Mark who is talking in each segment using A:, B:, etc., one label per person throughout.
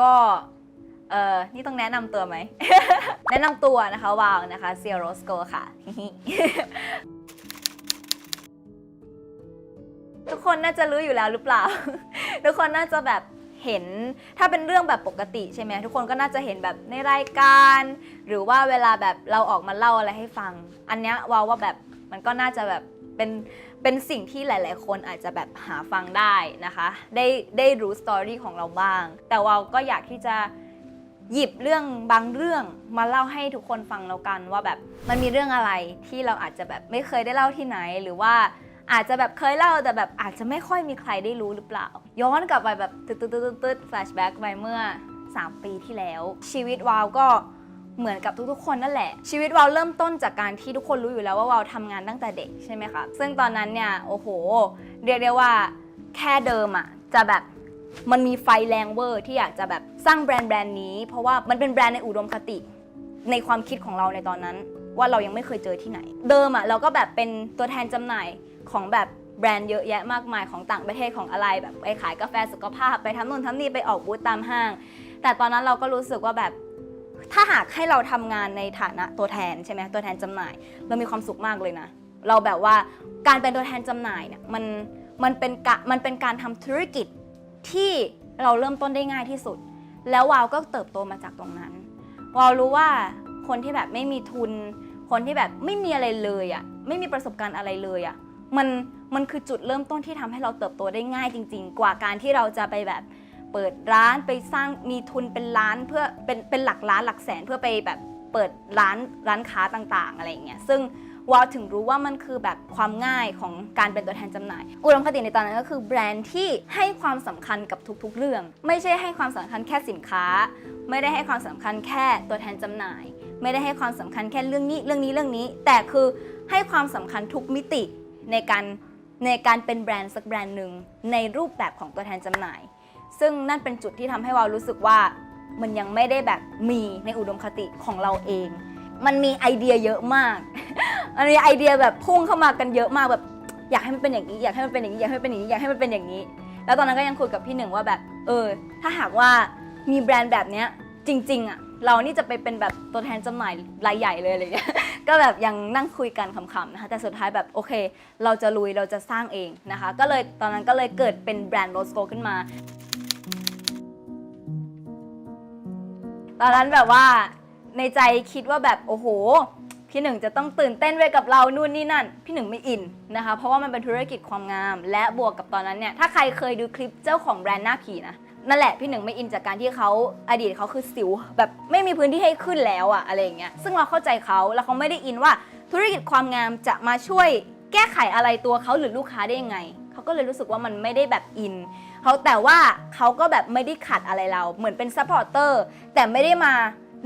A: ก็เออนี่ต้องแนะนำตัวไหม แนะนำตัวนะคะวาวนะคะเซียโรสโกค่ะ ทุกคนน่าจะรู้อยู่แล้วหรือเปล่า ทุกคนน่าจะแบบเห็นถ้าเป็นเรื่องแบบปกติใช่ไหมทุกคนก็น่าจะเห็นแบบในรายการ หรือว่าเวลาแบบเราออกมาเล่าอะไรให้ฟัง อันเนี้ยวาวว่าแบบมันก็น่าจะแบบเป็น เป็นสิ่งที่หลาย ๆ คนอาจจะแบบหาฟังได้นะคะ ได้ได้รู้สตอรี่ของเราบ้าง แต่วาวก็อยากที่จะหยิบเรื่องบางเรื่องมาเล่าให้ทุกคนฟังแล้วกันว่าแบบมันมีเรื่องอะไรที่เราอาจจะแบบไม่เคยได้เล่าที่ไหนหรือว่าอาจจะแบบเคยเล่าแต่แบบอาจจะไม่ค่อยมีใครได้รู้หรือเปล่า ย้อนกลับไปแบบตึ๊ดตึ๊ดตึ๊ดตึ๊ดแฟลชแบ็กไปเมื่อ 3 ปีที่แล้ว ชีวิตวาวก็ เหมือนกับทุกๆ คนนั่นแหละ ชีวิตวาวเริ่มต้นจากการที่ทุกคนรู้อยู่แล้วว่าวาวทำงานตั้งแต่เด็กใช่ไหมคะซึ่งตอนนั้นเนี่ยโอ้โห เรียกได้ว่าแค่เดิมอะจะแบบมันมีไฟแรงเวอร์ที่อยากจะแบบสร้างแบรนด์แบรนด์นี้ เพราะว่ามันเป็นแบรนด์ในอุดมคติ ในความคิดของเราในตอนนั้น ว่าเรายังไม่เคยเจอที่ไหน เดิมอะเราก็แบบเป็นตัวแทนจำหน่ายของแบบแบรนด์เยอะแยะมากมายของต่างประเทศของอะไรแบบไปขายกาแฟสุขภาพ ไปทำนู่นทำนี่ไปออกบูธตามห้าง แต่ตอนนั้นเราก็รู้สึกว่าแบบ ถ้าหากให้เราทำงานในฐานะตัวแทนใช่ไหมตัวแทนจำหน่าย เรามีความสุขมากเลยนะ เราแบบว่าการเป็นตัวแทนจำหน่ายเนี่ยมันมันเป็นกะมันเป็นการทำธุรกิจที่เราเริ่มต้นได้ง่ายที่สุด แล้ววาวก็เติบโตมาจากตรงนั้น วาวรู้ว่าคนที่แบบไม่มีทุน คนที่แบบไม่มีอะไรเลยอะ่ะไม่มีประสบการณ์อะไรเลยอะ่ะมันมันคือจุดเริ่มต้นที่ทำให้เราเติบโตได้ง่ายจริง ๆ กว่าการที่เราจะไปแบบ เปิดร้านไปสร้างมีทุนเป็นล้านเพื่อเป็นเป็นหลักล้านหลักแสนเพื่อไปแบบเปิดร้านร้านค้าต่างๆ อะไรอย่างเงี้ยซึ่งวาวถึงรู้ว่ามันคือแบบความง่ายของการเป็นตัวแทนจำหน่าย อุดมคติในตอนนั้นก็คือแบรนด์ที่ให้ความสำคัญกับทุกๆ เรื่อง ไม่ใช่ให้ความสำคัญแค่สินค้า ไม่ได้ให้ความสำคัญแค่ตัวแทนจำหน่าย ไม่ได้ให้ความสำคัญแค่เรื่องนี้เรื่องนี้เรื่องนี้ แต่คือให้ความสำคัญทุกมิติในการในการเป็นแบรนด์สักแบรนด์หนึ่งในรูปแบบของตัวแทนจำหน่าย ซึ่งนั่นเป็นจุดที่ทำให้เรารู้สึกว่ามันยังไม่ได้แบบมีในอุดมคติของเราเอง มันมีไอเดียเยอะมาก มันมีไอเดียแบบพุ่งเข้ามากันเยอะมากแบบอยากให้มันเป็นอย่างนี้อยากให้มันเป็นอย่างนี้อยากให้มันเป็นอย่างนี้อยากให้มันเป็นอย่างนี้ แล้วตอนนั้นก็ยังคุยกับพี่หนึ่งว่าแบบ เออ ถ้าหากว่ามีแบรนด์แบบเนี้ยจริงๆอะเรานี่จะไปเป็นแบบตัวแทนจำหน่ายรายใหญ่เลยอะไรอย่างเงี้ยก็แบบยังนั่งคุยกันขำๆนะคะแต่สุดท้ายแบบโอเค เราจะลุยเราจะสร้างเองนะคะ ก็เลยตอนนั้นก็เลยเกิดเป็นแบรนด์โรสโกขึ้นมา ตอนนั้นแบบว่าในใจคิดว่าแบบโอ้โห พี่หนึ่งจะต้องตื่นเต้นไปกับเรานู่นนี่นั่น พี่หนึ่งไม่อินนะคะ เพราะว่ามันเป็นธุรกิจความงาม และบวกกับตอนนั้นเนี่ยถ้าใครเคยดูคลิปเจ้าของแบรนด์หน้าผีนะนั่นแหละพี่หนึ่งไม่อินจากการที่เขาอดีตเขาคือสิว แบบไม่มีพื้นที่ให้ขึ้นแล้วอะอะไรอย่างเงี้ยซึ่งเราเข้าใจเขาแล้วเขาไม่ได้อินว่าธุรกิจความงามจะมาช่วยแก้ไขอะไรตัวเขาหรือลูกค้าได้ยังไงเขาก็เลยรู้สึกว่ามันไม่ได้แบบอิน เขาแต่ว่าเขาก็แบบไม่ได้ขัดอะไรเรา เหมือนเป็นซัพพอร์เตอร์แต่ไม่ได้มา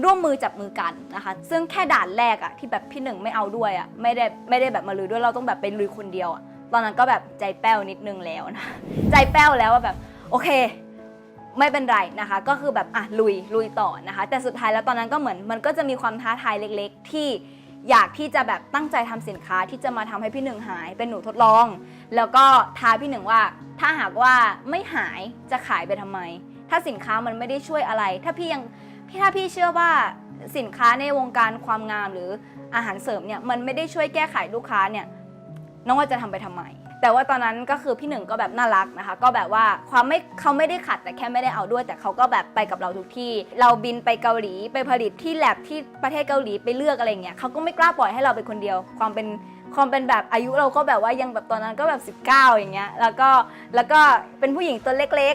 A: ร่วมมือจับมือกันนะคะ ซึ่งแค่ด่านแรกอะที่แบบพี่หนึ่งไม่เอาด้วยอะไม่ได้ไม่ได้แบบมาลุยด้วยเราต้องแบบไปลุยคนเดียวอะตอนนั้นก็แบบใจแป้วนิดนึงแล้วนะ ใจแป้วแล้วว่าแบบโอเค ไม่เป็นไรนะคะ ก็คือแบบอะลุยลุยต่อนะคะ แต่สุดท้ายแล้วตอนนั้นก็เหมือนมันก็จะมีความท้าทายเล็ก ๆ ที่ อยากที่จะแบบตั้งใจทำสินค้าที่จะมาทำให้พี่หนึ่งหาย เป็นหนูทดลอง แล้วก็ท้าพี่หนึ่งว่า ถ้าหากว่าไม่หายจะขายไปทำไม ถ้าสินค้ามันไม่ได้ช่วยอะไร ถ้าพี่ยังพี่ถ้าพี่เชื่อว่าสินค้าในวงการความงามหรืออาหารเสริมเนี่ยมันไม่ได้ช่วยแก้ไขลูกค้าเนี่ยน้องว่าจะทำไปทำไม แต่ว่าตอนนั้นก็คือพี่หนึ่งก็แบบน่ารักนะคะ ก็แบบว่าความไม่เขาไม่ได้ขัดแต่แค่ไม่ได้เอาด้วย แต่เขาก็แบบไปกับเราทุกที่ เราบินไปเกาหลีไปผลิตที่แลบที่ประเทศเกาหลีไปเลือกอะไรเงี้ยเขาก็ไม่กล้าปล่อยให้เราเป็นคนเดียว ความเป็นความเป็นแบบอายุเราก็แบบว่ายังแบบตอนนั้นก็แบบ 19 อย่างเงี้ยแล้วก็แล้วก็เป็นผู้หญิงตัวเล็ก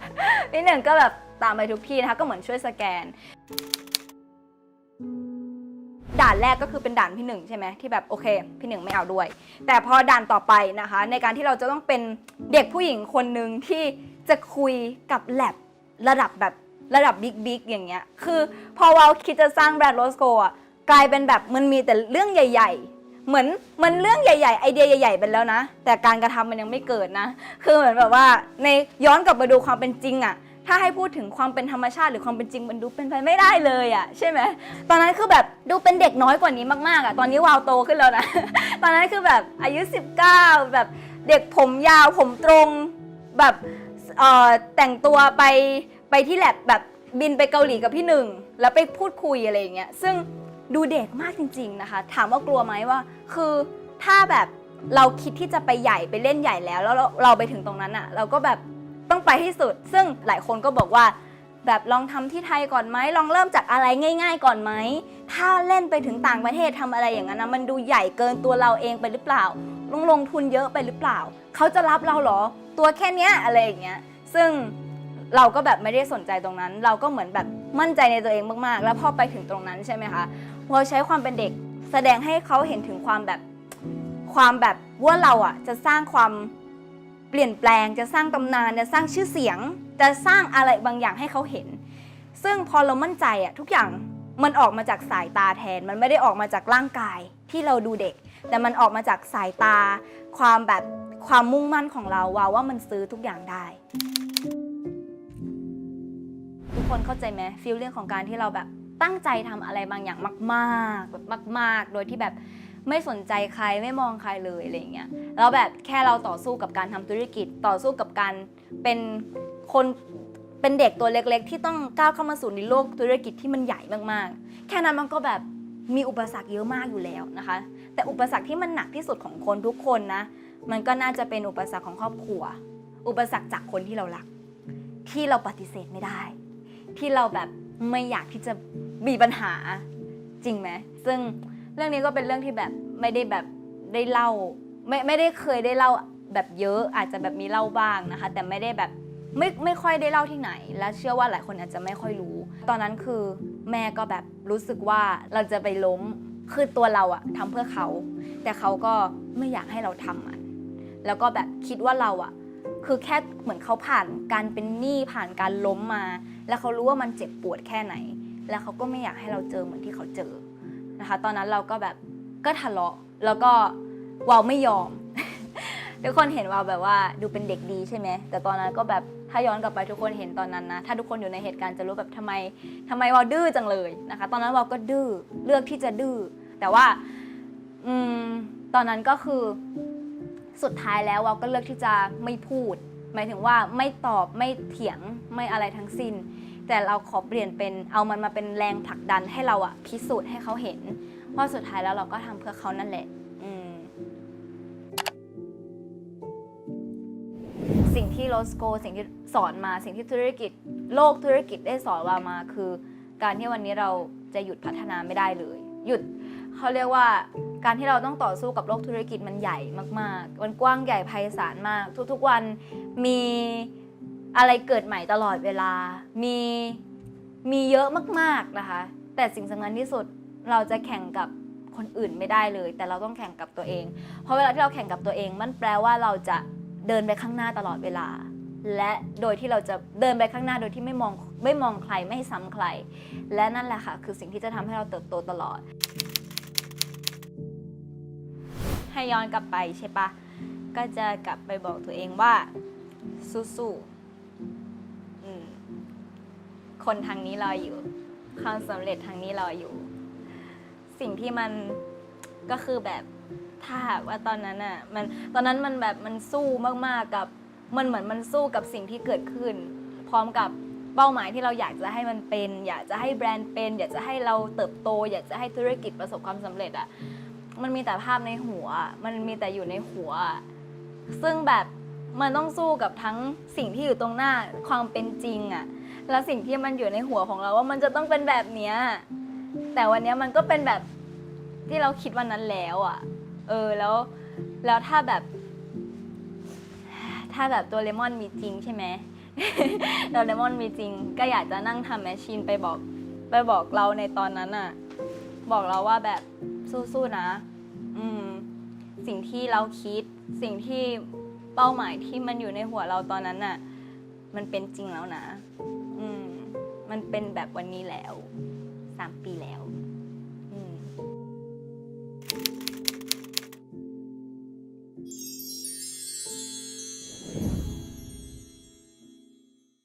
A: ๆพี่หนึ่งก็แบบตามไปทุกที่นะคะก็เหมือนช่วยสแกน ด่านแรกก็คือเป็นด่านพี่หนึ่งใช่ไหมที่แบบโอเค พี่หนึ่งไม่เอาด้วย แต่พอด่านต่อไปนะคะ ในการที่เราจะต้องเป็นเด็กผู้หญิงคนหนึ่งที่จะคุยกับแลบระดับแบบระดับบิ๊กบิ๊กอย่างเงี้ยคือพอเราคิดจะสร้างแบรนด์โรสโกอะกลายเป็นแบบมันมีแต่เรื่องใหญ่ ๆเหมือนมันเรื่องใหญ่ ๆ ไอเดียใหญ่ ๆ ไปแล้วนะ แต่การกระทำมันยังไม่เกิดนะ คือเหมือนแบบว่าในย้อนกลับมาดูความเป็นจริงอะ ถ้าให้พูดถึงความเป็นธรรมชาติหรือความเป็นจริงมันดูเป็นไปไม่ได้เลยอะใช่ไหมตอนนั้นคือแบบดูเป็นเด็กน้อยกว่านี้มากๆอะตอนนี้วาวโตขึ้นแล้วนะ ตอนนั้นคือแบบอายุ 19 แบบเด็กผมยาวผมตรงแบบเออแต่งตัวไปไปที่แลบแบบบินไปเกาหลีกับพี่หนึ่งแล้วไปพูดคุยอะไรอย่างเงี้ยซึ่งดูเด็กมากจริง ๆนะคะ ถามว่ากลัวไหมว่า คือถ้าแบบเราคิดที่จะไปใหญ่ไปเล่นใหญ่แล้ว แล้วเราไปถึงตรงนั้นอะเราก็แบบ ต้องไปที่สุด ซึ่งหลายคนก็บอกว่า แบบลองทำที่ไทยก่อนไหมลองเริ่มจากอะไรง่าย ๆ ก่อนไหมถ้าเล่นไปถึงต่างประเทศทำอะไรอย่างนั้นนะมันดูใหญ่เกินตัวเราเองไปหรือเปล่าลงลงทุนเยอะไปหรือเปล่า เขาจะรับเราเหรอ ตัวแค่เนี้ยอะไรอย่างเงี้ยซึ่งเราก็แบบไม่ได้สนใจตรงนั้น เราก็เหมือนแบบมั่นใจในตัวเองมากๆ แล้วพอไปถึงตรงนั้นใช่ไหมคะเราใช้ความเป็นเด็กแสดงให้เขาเห็นถึงความแบบความแบบว่าเราอะจะสร้างความ เปลี่ยนแปลงจะสร้างตำนานจะสร้างชื่อเสียง จะสร้างอะไรบางอย่างให้เขาเห็น ซึ่งพอเรามั่นใจอะทุกอย่างมันออกมาจากสายตาแทน มันไม่ได้ออกมาจากร่างกายที่เราดูเด็ก แต่มันออกมาจากสายตา ความแบบความมุ่งมั่นของเราว่าว่ามันซื้อทุกอย่างได้ ทุกคนเข้าใจไหมฟีลลิ่องของการที่เราแบบตั้งใจทำอะไรบางอย่างมาก ๆ แบบมาก ๆ โดยที่แบบ ไม่สนใจใครไม่มองใครเลยอะไรเงี้ยแล้วแบบแค่เราต่อสู้กับการทำธุรกิจต่อสู้กับการเป็นคนเป็นเด็กตัวเล็ก ๆ ที่ต้องก้าวเข้ามาสู่ในโลกธุรกิจที่มันใหญ่มากๆ แค่นั้นมันก็แบบมีอุปสรรคเยอะมากอยู่แล้วนะคะ แต่อุปสรรคที่มันหนักที่สุดของคนทุกคนนะ มันก็น่าจะเป็นอุปสรรคของครอบครัว อุปสรรคจากคนที่เรารัก ที่เราปฏิเสธไม่ได้ ที่เราแบบไม่อยากที่จะมีปัญหาจริงไหมซึ่ง เรื่องนี้ก็เป็นเรื่องที่แบบไม่ได้แบบได้เล่า ไม่ไม่ได้เคยได้เล่าแบบเยอะอาจจะแบบมีเล่าบ้างนะคะ แต่ไม่ได้แบบไม่ไม่ค่อยได้เล่าที่ไหน และเชื่อว่าหลายคนอาจจะไม่ค่อยรู้ ตอนนั้นคือแม่ก็แบบรู้สึกว่าเราจะไปล้มคือตัวเราอะทำเพื่อเขา แต่เขาก็ไม่อยากให้เราทำมันแล้วก็แบบคิดว่าเราอะคือแค่เหมือนเขาผ่านการเป็นหนี้ผ่านการล้มมา แล้วเขารู้ว่ามันเจ็บปวดแค่ไหน แล้วเขาก็ไม่อยากให้เราเจอเหมือนที่เขาเจอ นะคะ ตอนนั้นเราก็แบบก็ทะเลาะแล้วก็วาวไม่ยอม ทุกคนเห็นวาวแบบว่าดูเป็นเด็กดีใช่ไหมแต่ตอนนั้นก็แบบถ้าย้อนกลับไปทุกคนเห็นตอนนั้นนะ ถ้าทุกคนอยู่ในเหตุการณ์จะรู้แบบทำไมทำไมวาวดื้อจังเลยนะคะ ตอนนั้นวาวก็ดื้อเลือกที่จะดื้อแต่ว่าอืมตอนนั้นก็คือสุดท้ายแล้วเราก็เลือกที่จะไม่พูด หมายถึงว่าไม่ตอบไม่เถียงไม่อะไรทั้งสิ้น แต่เราขอเปลี่ยนเป็นเอามันมาเป็นแรงผลักดันให้เราอะพิสูจน์ให้เขาเห็นเพราะสุดท้ายแล้วเราก็ทำเพื่อเขานั่นแหละสิ่งที่โรสโกสิ่งที่สอนมาสิ่งที่ธุรกิจ โลกธุรกิจได้สอนเรามาคือ การที่วันนี้เราจะหยุดพัฒนาไม่ได้เลย หยุดเขาเรียกว่าการที่เราต้องต่อสู้กับโลกธุรกิจมันใหญ่มาก ๆ มันกว้างใหญ่ไพศาลมาก ทุกๆวันมี อะไรเกิดใหม่ตลอดเวลา มีมีเยอะมากๆนะคะ แต่สิ่งสำคัญที่สุดเราจะแข่งกับคนอื่นไม่ได้เลย แต่เราต้องแข่งกับตัวเอง เพราะเวลาที่เราแข่งกับตัวเอง มันแปลว่าเราจะเดินไปข้างหน้าตลอดเวลา และโดยที่เราจะเดินไปข้างหน้าโดยที่ไม่มองไม่มองใครไม่ให้ซ้ำใคร และนั่นแหละค่ะ คือสิ่งที่จะทำให้เราเติบโตตลอด ให้ย้อนกลับไปใช่ปะก็จะกลับไปบอกตัวเองว่าสู้ๆ คนทางนี้รออยู่ ความสำเร็จทางนี้รออยู่ สิ่งที่มันก็คือแบบถ้าหากว่าตอนนั้นอะมันตอนนั้นมันแบบมันสู้มากๆกับมันเหมือนมันสู้กับสิ่งที่เกิดขึ้น พร้อมกับเป้าหมายที่เราอยากจะให้มันเป็น อยากจะให้แบรนด์เป็น อยากจะให้เราเติบโต อยากจะให้ธุรกิจประสบความสำเร็จอะมันมีแต่ภาพในหัว มันมีแต่อยู่ในหัว ซึ่งแบบมันต้องสู้กับทั้งสิ่งที่อยู่ตรงหน้าความเป็นจริงอะ และสิ่งที่มันอยู่ในหัวของเราว่ามันจะต้องเป็นแบบเนี้ยแต่วันเนี้ยมันก็เป็นแบบที่เราคิดวันนั้นแล้วอะเออแล้วแล้วถ้าแบบ ถ้าแบบตัวเลมอนมีจริงใช่ไหม ตัวเลมอนมีจริง ก็อยากจะนั่งทำแมชชีนไปบอกไปบอกเราในตอนนั้นอะบอกเราว่าแบบสู้ๆนะ อืม สิ่งที่เราคิดสิ่งที่เป้าหมายที่มันอยู่ในหัวเราตอนนั้นน่ะ มันเป็นจริงแล้วนะ มันเป็นแบบวันนี้แล้วสามปีแล้ว